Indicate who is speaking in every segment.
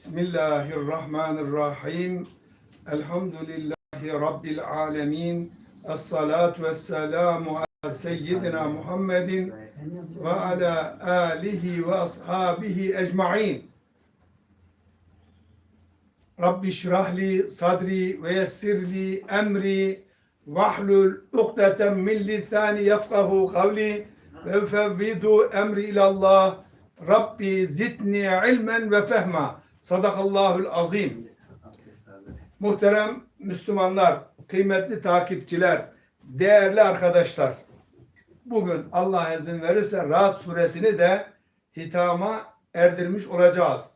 Speaker 1: بسم الله الرحمن الرحيم. الحمد لله رب العالمين. الصلاة والسلام على سيدنا محمد وعلى آله وأصحابه أجمعين. رب اشرح لي صدري ويسر لي أمري. واحلل عقدة من لساني يفقه قولي. وفوض أمري إلى الله. ربي زدني علما وفهما. Sadakallahul azim muhterem Müslümanlar kıymetli takipçiler değerli arkadaşlar bugün Allah izin verirse Rahat suresini de hitama erdirmiş olacağız.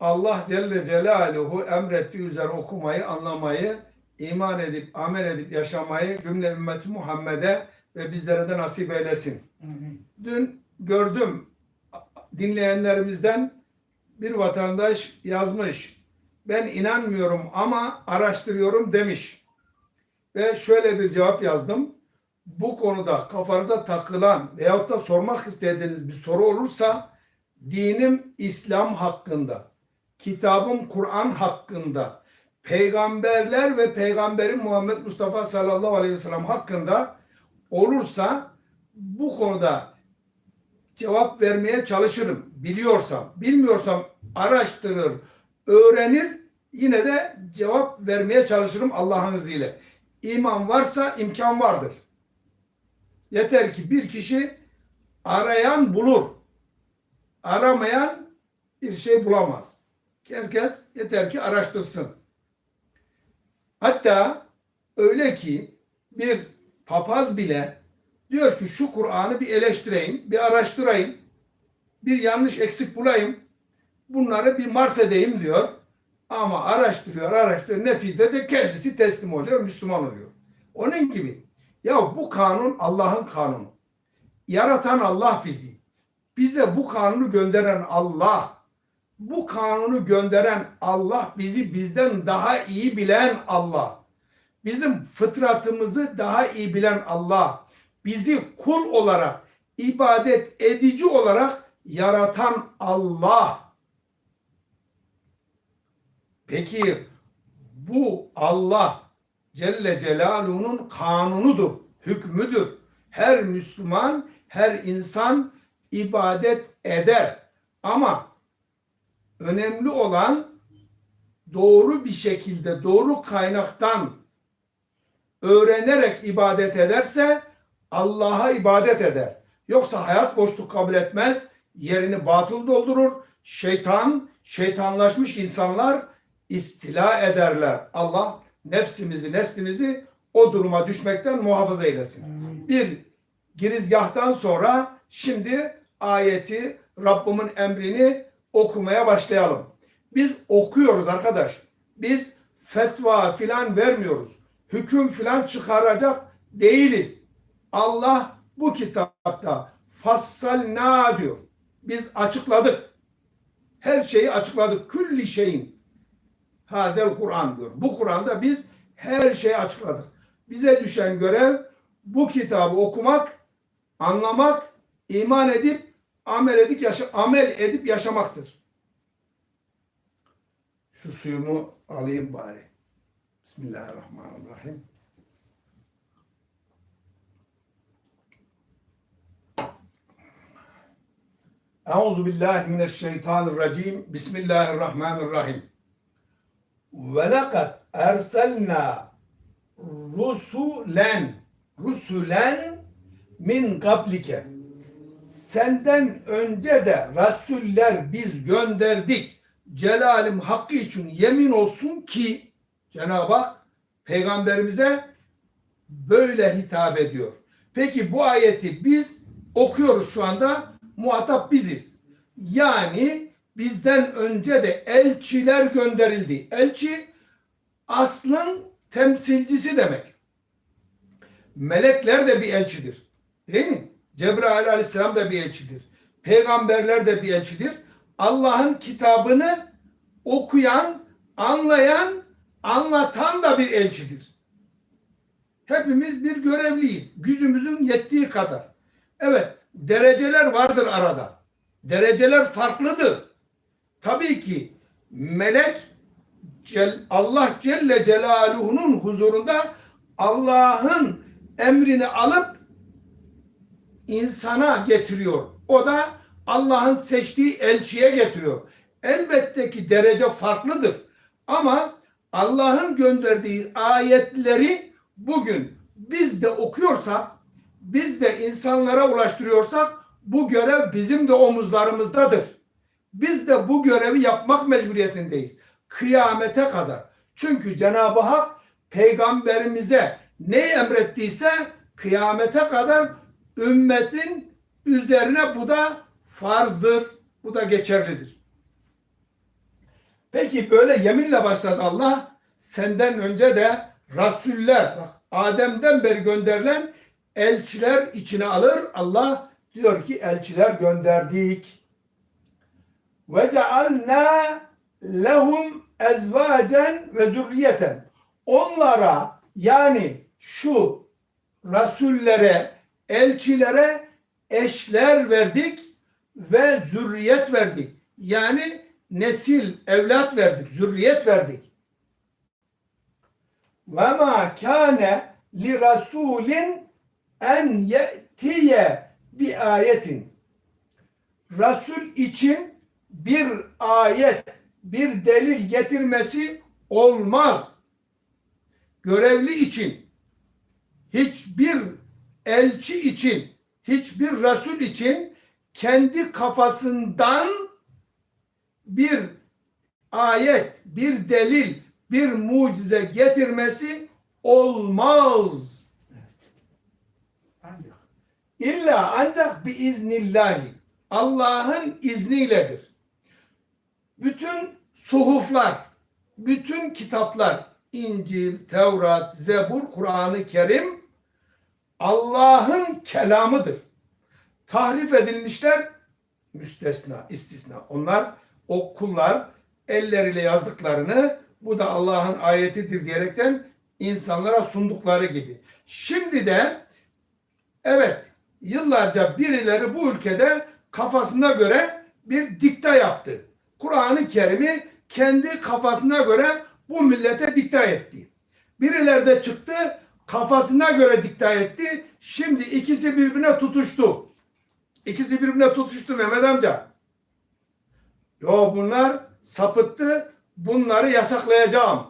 Speaker 1: Allah Celle Celaluhu emrettiği üzere okumayı, anlamayı, iman edip, amel edip yaşamayı cümle ümmeti Muhammed'e ve bizlere de nasip eylesin. Dün gördüm dinleyenlerimizden bir vatandaş yazmış. Ben inanmıyorum ama araştırıyorum demiş. Ve şöyle bir cevap yazdım. Bu konuda kafanıza takılan veyahut da sormak istediğiniz bir soru olursa dinim İslam hakkında, kitabım Kur'an hakkında, peygamberler ve peygamberin Muhammed Mustafa sallallahu aleyhi ve sellem hakkında olursa bu konuda cevap vermeye çalışırım. Biliyorsam, bilmiyorsam araştırır, öğrenir, yine de cevap vermeye çalışırım Allah'ın izniyle. İman varsa imkan vardır. Yeter ki bir kişi arayan bulur. Aramayan bir şey bulamaz. Herkes yeter ki araştırsın. Hatta öyle ki bir papaz bile diyor ki şu Kur'an'ı bir eleştireyim, bir araştırayım, bir yanlış eksik bulayım, bunları bir mars edeyim diyor. Ama araştırıyor, araştırıyor. Neticede de kendisi teslim oluyor, Müslüman oluyor. Onun gibi. Ya bu kanun Allah'ın kanunu. Yaratan Allah bizi. Bize bu kanunu gönderen Allah. Bu kanunu gönderen Allah bizi bizden daha iyi bilen Allah. Bizim fıtratımızı daha iyi bilen Allah. Bizi kul olarak, ibadet edici olarak yaratan Allah. Peki bu Allah Celle Celaluhu'nun kanunudur, hükmüdür. Her Müslüman, her insan ibadet eder. Ama önemli olan doğru bir şekilde, doğru kaynaktan öğrenerek ibadet ederse Allah'a ibadet eder. Yoksa hayat boşluk kabul etmez, yerini batıl doldurur. Şeytan, şeytanlaşmış insanlar istila ederler. Allah nefsimizi, neslimizi o duruma düşmekten muhafaza eylesin. Bir girizgahtan sonra şimdi ayeti, Rabbimin emrini okumaya başlayalım. Biz okuyoruz arkadaş. Biz fetva filan vermiyoruz. Hüküm filan çıkaracak değiliz. Allah bu kitapta fassalna diyor. Biz açıkladık. Her şeyi açıkladık. Külli şeyin. Hadel Kur'an diyor. Bu Kur'an'da biz her şeyi açıkladık. Bize düşen görev bu kitabı okumak, anlamak, iman edip amel edip yaşa amel edip yaşamaktır. Şu suyumu alayım bari. Bismillahirrahmanirrahim. Euzu billahi mineşşeytanirracim. Bismillahirrahmanirrahim. Ve lekad erselna rusulen rusulen min kablike. Senden önce de rasuller biz gönderdik. Celalim hakkı için yemin olsun ki Cenab-ı Hak peygamberimize böyle hitap ediyor. Peki bu ayeti biz okuyoruz şu anda muhatap biziz. Yani bizden önce de elçiler gönderildi. Elçi aslın temsilcisi demek. Melekler de bir elçidir. Değil mi? Cebrail aleyhisselam da bir elçidir. Peygamberler de bir elçidir. Allah'ın kitabını okuyan, anlayan, anlatan da bir elçidir. Hepimiz bir görevliyiz. Gücümüzün yettiği kadar. Evet, dereceler vardır arada. Dereceler farklıdır. tabii ki melek Allah Celle Celaluhu'nun huzurunda Allah'ın emrini alıp insana getiriyor. O da Allah'ın seçtiği elçiye getiriyor. Elbette ki derece farklıdır. Ama Allah'ın gönderdiği ayetleri bugün biz de okuyorsak, biz de insanlara ulaştırıyorsak bu görev bizim de omuzlarımızdadır. Biz de bu görevi yapmak mecburiyetindeyiz. Kıyamete kadar. Çünkü Cenab-ı Hak peygamberimize ne emrettiyse kıyamete kadar ümmetin üzerine bu da farzdır. Bu da geçerlidir. Peki böyle yeminle başladı Allah. Senden önce de rasuller, bak Adem'den beri gönderilen elçiler içine alır. Allah diyor ki elçiler gönderdik. Ve cealna lehum ezvacen ve zürriyeten. Onlara yani şu rasullere, elçilere eşler verdik ve zürriyet verdik. Yani nesil, evlat verdik, zürriyet verdik. Ve ma kâne li rasulin en ye'tiye bi ayetin. Rasul için bir ayet, bir delil getirmesi olmaz. Görevli için, hiçbir elçi için, hiçbir Resul için kendi kafasından bir ayet, bir delil, bir mucize getirmesi olmaz. İlla ancak bir iznillahi. Allah'ın izniyledir. Bütün suhuflar, bütün kitaplar, İncil, Tevrat, Zebur, Kur'an-ı Kerim Allah'ın kelamıdır. Tahrif edilmişler müstesna, istisna. Onlar o kullar elleriyle yazdıklarını bu da Allah'ın ayetidir diyerekten insanlara sundukları gibi. Şimdi de evet yıllarca birileri bu ülkede kafasına göre bir dikta yaptı. Kur'an-ı Kerim'i kendi kafasına göre bu millete dikta etti. Birileri de çıktı kafasına göre dikta etti. Şimdi ikisi birbirine tutuştu. İkisi birbirine tutuştu Mehmet amca. Yo bunlar sapıttı. Bunları yasaklayacağım.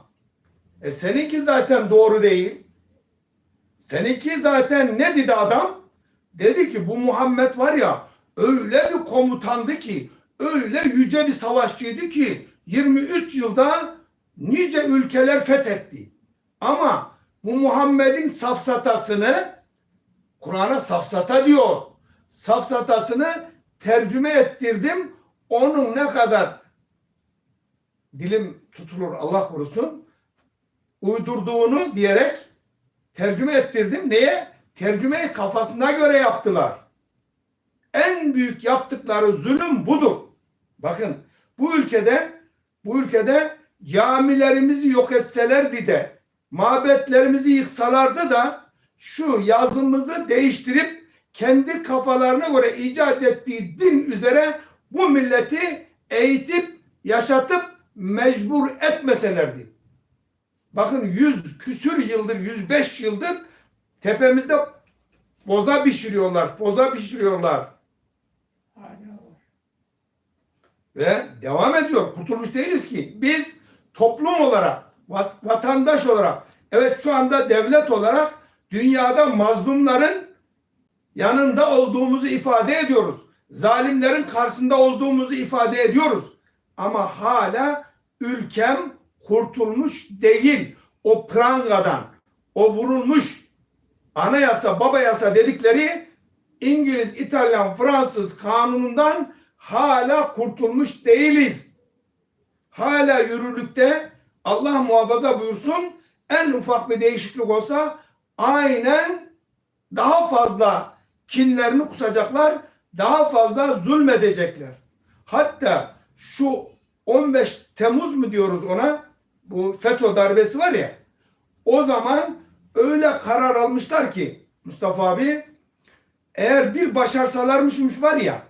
Speaker 1: E seninki zaten doğru değil. Seninki zaten ne dedi adam? Dedi ki bu Muhammed var ya öyle bir komutandı ki öyle yüce bir savaşçıydı ki 23 yılda nice ülkeler fethetti. Ama bu Muhammed'in safsatasını Kur'an'a safsata diyor. Safsatasını tercüme ettirdim. Onun ne kadar dilim tutulur Allah korusun uydurduğunu diyerek tercüme ettirdim. Neye? Tercümeyi kafasına göre yaptılar. En büyük yaptıkları zulüm budur. Bakın bu ülkede bu ülkede camilerimizi yok etselerdi de mabetlerimizi yıksalardı da şu yazımızı değiştirip kendi kafalarına göre icat ettiği din üzere bu milleti eğitip yaşatıp mecbur etmeselerdi. Bakın yüz küsür yıldır, 105 yıldır tepemizde boza pişiriyorlar, boza pişiriyorlar. Ve devam ediyor. Kurtulmuş değiliz ki. Biz toplum olarak, vat- vatandaş olarak, evet şu anda devlet olarak dünyada mazlumların yanında olduğumuzu ifade ediyoruz. Zalimlerin karşısında olduğumuzu ifade ediyoruz. Ama hala ülkem kurtulmuş değil. O prangadan, o vurulmuş anayasa, baba yasa dedikleri İngiliz, İtalyan, Fransız kanunundan hala kurtulmuş değiliz. Hala yürürlükte Allah muhafaza buyursun en ufak bir değişiklik olsa aynen daha fazla kinlerini kusacaklar, daha fazla zulmedecekler. Hatta şu 15 Temmuz mu diyoruz ona? Bu FETÖ darbesi var ya. O zaman öyle karar almışlar ki Mustafa abi eğer bir başarsalarmışmış var ya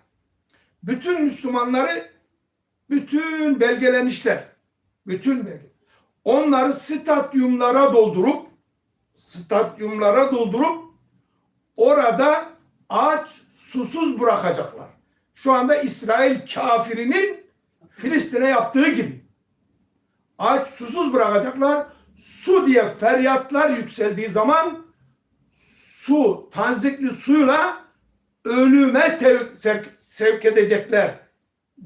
Speaker 1: bütün Müslümanları Bütün belgelenişler, bütün belge. Onları stadyumlara doldurup, stadyumlara doldurup orada aç, susuz bırakacaklar. Şu anda İsrail kafirinin Filistin'e yaptığı gibi. Aç, susuz bırakacaklar. Su diye feryatlar yükseldiği zaman su, tanzikli suyla ölüme sevk, sevk edecekler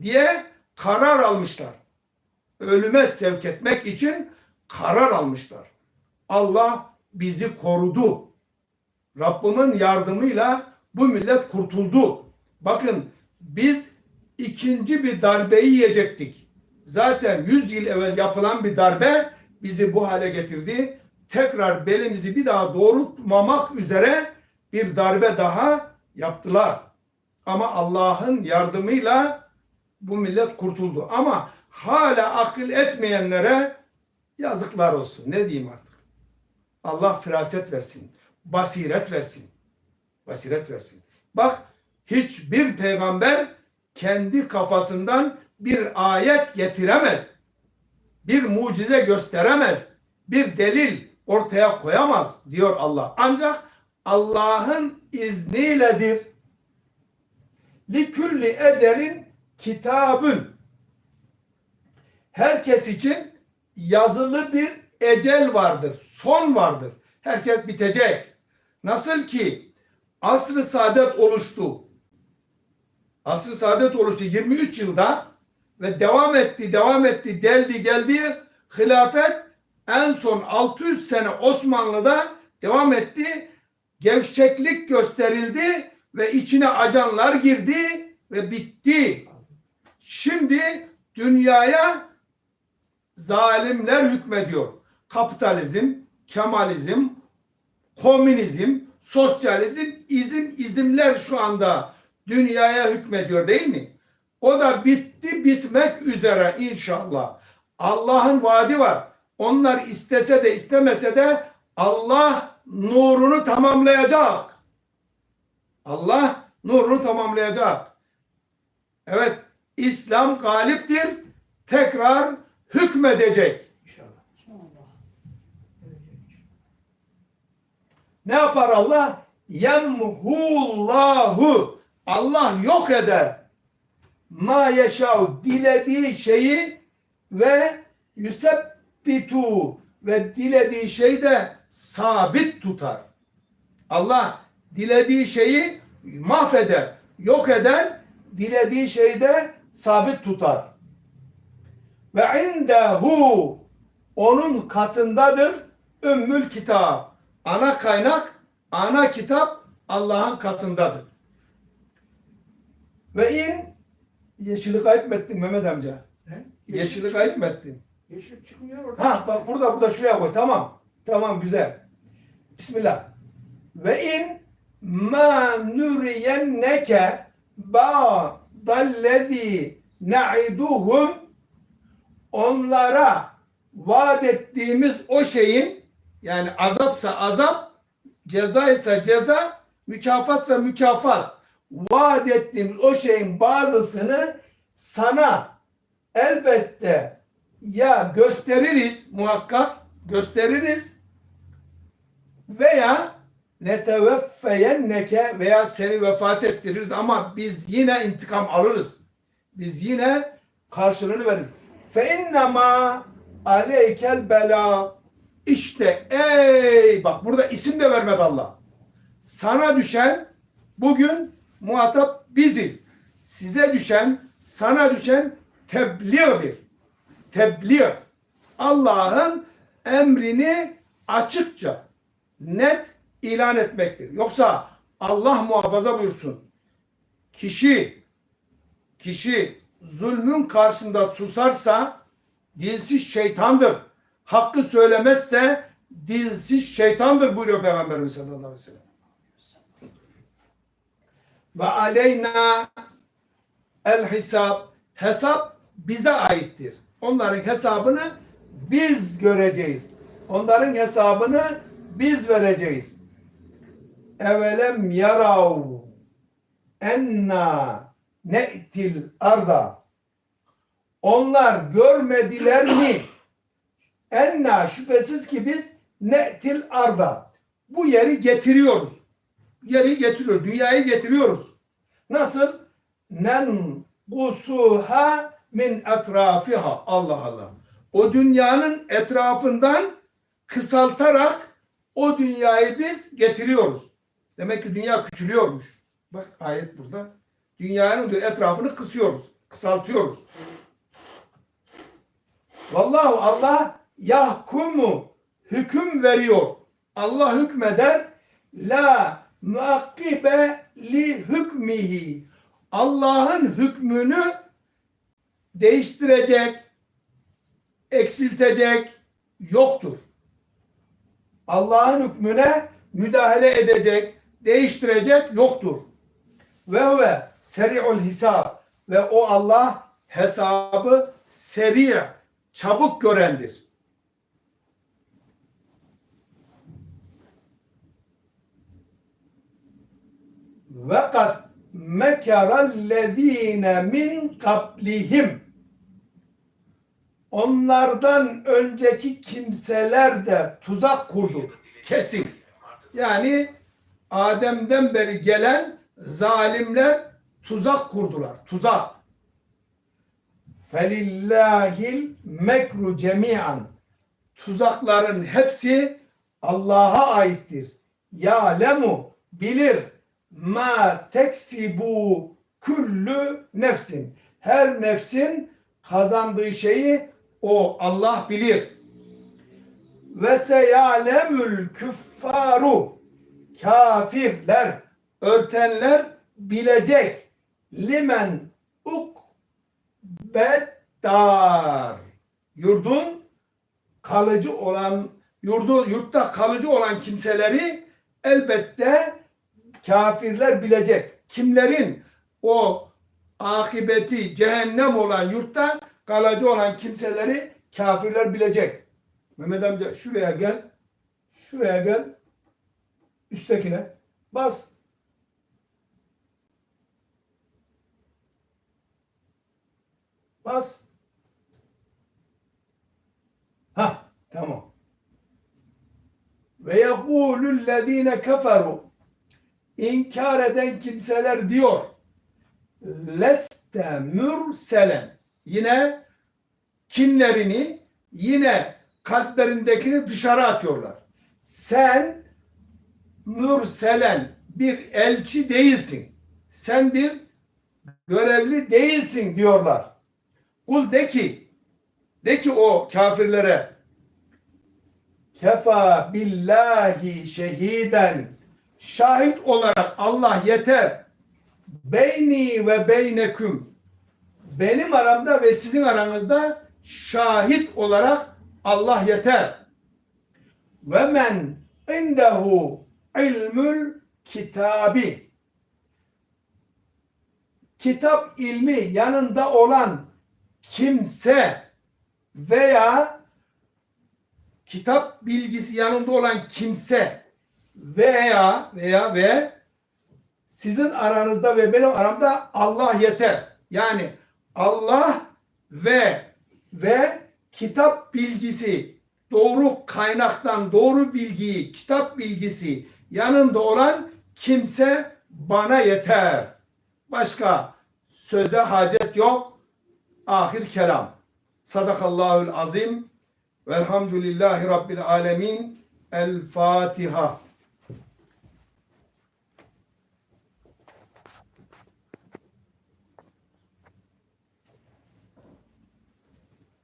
Speaker 1: diye karar almışlar. Ölüme sevk etmek için karar almışlar. Allah bizi korudu. Rabbimin yardımıyla bu millet kurtuldu. Bakın biz ikinci bir darbeyi yiyecektik. Zaten 100 yıl evvel yapılan bir darbe bizi bu hale getirdi. Tekrar belimizi bir daha doğrultmamak üzere bir darbe daha yaptılar. Ama Allah'ın yardımıyla bu millet kurtuldu. Ama hala akıl etmeyenlere yazıklar olsun. Ne diyeyim artık? Allah firaset versin. Basiret versin. Basiret versin. Bak hiçbir peygamber kendi kafasından bir ayet getiremez. Bir mucize gösteremez. Bir delil ortaya koyamaz diyor Allah. Ancak Allah'ın izniyledir. Likülli ecelin kitabın. Herkes için yazılı bir ecel vardır. Son vardır. Herkes bitecek. Nasıl ki asr-ı saadet oluştu. Asr-ı saadet oluştu 23 yılda ve devam etti, devam etti, geldi, geldi. Hilafet en son 600 sene Osmanlı'da devam etti. Gevşeklik gösterildi ve içine ajanlar girdi ve bitti. Şimdi dünyaya zalimler hükmediyor. Kapitalizm, Kemalizm, komünizm, sosyalizm, izim, izimler şu anda dünyaya hükmediyor değil mi? O da bitti, bitmek üzere inşallah. Allah'ın vaadi var. Onlar istese de istemese de Allah nurunu tamamlayacak. Allah nurunu tamamlayacak. Evet, İslam galiptir. Tekrar hükmedecek. Ne yapar Allah? Yemhullahu. Allah yok eder. Ma yeşav dilediği şeyi ve yusebbitu ve dilediği şeyi de sabit tutar. Allah dilediği şeyi mahveder, yok eder, dilediği şeyi de sabit tutar. Ve indehu onun katındadır ümmül kitap. Ana kaynak, ana kitap Allah'ın katındadır. Ve in yeşili kayıp mı ettin Mehmet amca?
Speaker 2: Ne?
Speaker 1: Yeşili kayıp mı ettin?
Speaker 2: Yeşil çıkmıyor orada.
Speaker 1: Ha bak burada burada şuraya koy. Tamam. Tamam güzel. Bismillah. Ve in ma nuriyenneke ba'dallezi na'iduhum onlara vaat ettiğimiz o şeyin yani azapsa azap, cezaysa ceza, mükafatsa mükafat vaat ettiğimiz o şeyin bazısını sana elbette ya gösteririz muhakkak gösteririz veya neteveffeyenneke veya seni vefat ettiririz ama biz yine intikam alırız. Biz yine karşılığını veririz. Fe innema aleykel bela işte ey bak burada isim de vermedi Allah. Sana düşen bugün muhatap biziz. Size düşen, sana düşen tebliğdir tebliğ Allah'ın emrini açıkça net ilan etmektir. Yoksa Allah muhafaza buyursun. Kişi kişi zulmün karşısında susarsa dilsiz şeytandır. Hakkı söylemezse dilsiz şeytandır buyuruyor Peygamberimiz sallallahu aleyhi ve sellem. Ve aleyna el hesap hesap bize aittir. Onların hesabını biz göreceğiz. Onların hesabını biz vereceğiz. Evelem yarav enna ne'til arda Onlar görmediler mi? Enna şüphesiz ki biz ne'til arda. Bu yeri getiriyoruz. Yeri getiriyoruz. Dünyayı getiriyoruz. Nasıl? Nen gusuha min etrafiha. Allah Allah. O dünyanın etrafından kısaltarak o dünyayı biz getiriyoruz. Demek ki dünya küçülüyormuş. Bak ayet burada. Dünyanın diyor etrafını kısıyoruz. Kısaltıyoruz. Vallahu Allah yahkumu hüküm veriyor. Allah hükmeder. La muakkibe li hükmihi. Allah'ın hükmünü değiştirecek, eksiltecek yoktur. Allah'ın hükmüne müdahale edecek, değiştirecek yoktur. Ve ve seri'ul hisab ve o Allah hesabı seri, çabuk görendir. Ve kad mekerellezine min kablihim Onlardan önceki kimseler de tuzak kurdu. Kesin. Yani Adem'den beri gelen zalimler tuzak kurdular. Tuzak. Felillahil mekru cemian. Tuzakların hepsi Allah'a aittir. Ya lemu bilir ma teksibu küllü nefsin. Her nefsin kazandığı şeyi o Allah bilir. Ve seyalemül küffaru kafirler, örtenler bilecek. Limen ukbeddar. Yurdun kalıcı olan, yurdu, yurtta kalıcı olan kimseleri elbette kafirler bilecek. Kimlerin o akıbeti cehennem olan yurtta kalıcı olan kimseleri kafirler bilecek. Mehmet amca şuraya gel. Şuraya gel. Üsttekine. Bas. Bas. Ha tamam. Ve yekulüllezine keferu inkar eden kimseler diyor leste mürselen yine kinlerini yine kalplerindekini dışarı atıyorlar. Sen mürselen bir elçi değilsin. Sen bir görevli değilsin diyorlar. Kul de ki de ki o kafirlere kefa billahi şehiden şahit olarak Allah yeter. Beyni ve beyneküm benim aramda ve sizin aranızda şahit olarak Allah yeter. Ve men indehu ilmül kitabi kitap ilmi yanında olan kimse veya kitap bilgisi yanında olan kimse veya veya ve sizin aranızda ve benim aramda Allah yeter. Yani Allah ve ve kitap bilgisi doğru kaynaktan doğru bilgiyi, kitap bilgisi yanında olan kimse bana yeter. Başka söze hacet yok. Ahir kelam. Sadakallahul azim. Velhamdülillahi Rabbil alemin. El Fatiha.